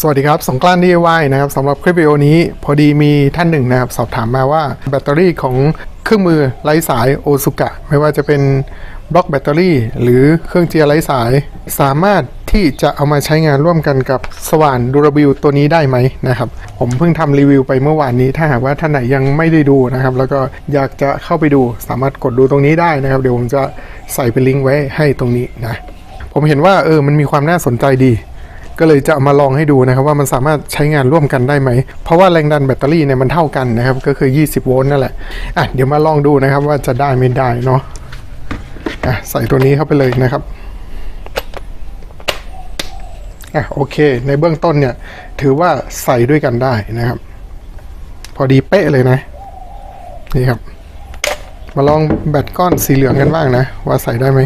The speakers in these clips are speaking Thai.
สวัสดีครับ สงกรานต์ DIY นะครับสำหรับคลิปวิดีโอนี้พอดีมีท่านหนึ่งนะครับ สอบถามมาว่าแบตเตอรี่ของเครื่องมือไร้สายโอซุกะไม่ว่าจะเป็นบล็อกแบตเตอรี่ หรือเครื่องเจียไร้สาย สามารถที่จะเอามาใช้งานร่วมกันกับสว่านดูรบิลตัวนี้ได้ไหมนะครับ ผมเพิ่งทำรีวิวไปเมื่อวานนี้ ถ้าหากว่าท่านไหนยังไม่ได้ดูนะครับ แล้วก็อยากจะเข้าไปดูสามารถกดดูตรงนี้ได้นะครับ เดี๋ยวผมจะใส่เป็นลิงก์ไว้ให้ตรงนี้นะผมเห็นว่าเออมันมีความน่าสนใจดี ก็เลยจะเอามาลองให้ดูนะครับว่ามันสามารถใช้งานร่วมกันได้ไหม เพราะว่าแรงดันแบตเตอรี่เนี่ยมันเท่ากันนะครับ ก็คือ 20 โวลต์นั่นแหละอะเดี๋ยวมาลองดูนะครับว่าจะได้ไม่ได้เนาะอะใส่ตัวนี้เข้าไปเลยนะครับอะโอเค ในเบื้องต้นเนี่ย ถือว่าใส่ด้วยกันได้นะครับ พอดีเป๊ะเลยนะ นี่ครับ มาลองแบตก้อนสีเหลืองกันบ้างนะ ว่าใส่ได้ไหม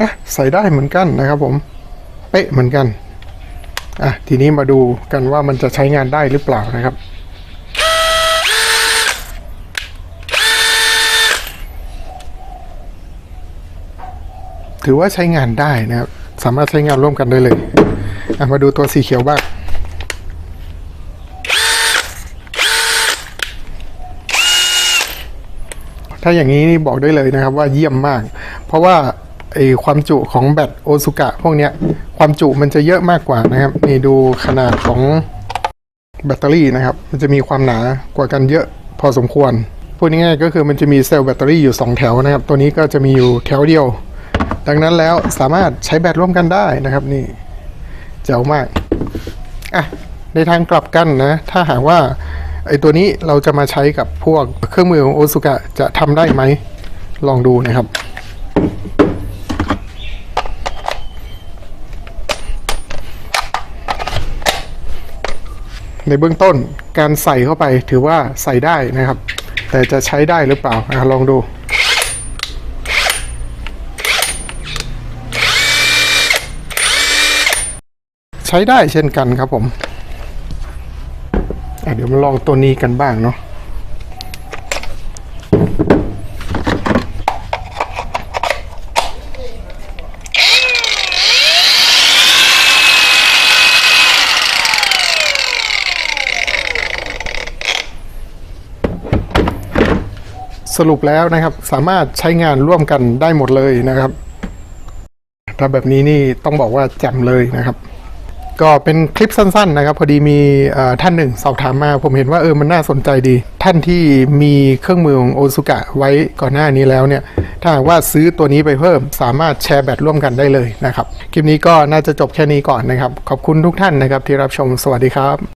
อะใส่ได้เหมือนกันนะครับผม เป๊ะเหมือนกันอะทีนี้มาดูกันว่ามันจะใช้งานได้หรือเปล่านะครับถือว่าใช้งานได้นะครับ สามารถใช้งานร่วมกันได้เลยอมาดูตัวสีเขียวบ้าง ถ้าอย่างนี้นี่บอกได้เลยนะครับว่าเยี่ยมมาก เพราะว่า ไอความจุของแบตโอซุกะพวกเนี้ยความจุมันจะเยอะมากกว่านะครับ นี่ดูขนาดของแบตเตอรี่นะครับ มันจะมีความหนากว่ากันเยอะพอสมควรพูดง่ายๆก็คือมันจะมีเซลล์แบตเตอรี่อยู่ 2 แถวนะครับ ตัวนี้ก็จะมีอยู่แถวเดียว ดังนั้นแล้วสามารถใช้แบตร่วมกันได้นะครับนี่เจ๋วมากอะในทางกลับกันนะ ถ้าหากว่าไอตัวนี้เราจะมาใช้กับพวกเครื่องมือของโอซุกะจะทำได้ไหม ลองดูนะครับ ในเบื้องต้นการใส่เข้าไปถือว่าใส่ได้นะครับ แต่จะใช้ได้หรือเปล่าอลองดู ใช้ได้เช่นกันครับผมเดี๋ยวมาลองตัวนี้กันบ้างเนาะ สรุปแล้วนะครับสามารถใช้งานร่วมกันได้หมดเลยนะครับถ้าแบบนี้นี่ต้องบอกว่าแจ่มเลยนะครับ ก็เป็นคลิปสั้นๆนะครับ พอดีมีท่านหนึ่งสอบถามมา ผมเห็นว่าเออมันน่าสนใจดี ท่านที่มีเครื่องมือของโอซุกะไว้ก่อนหน้านี้แล้วเนี่ย ถ้าหากว่าซื้อตัวนี้ไปเพิ่ม สามารถแชร์แบตร่วมกันได้เลยนะครับ คลิปนี้ก็น่าจะจบแค่นี้ก่อนนะครับ ขอบคุณทุกท่านนะครับที่รับชมสวัสดีครับ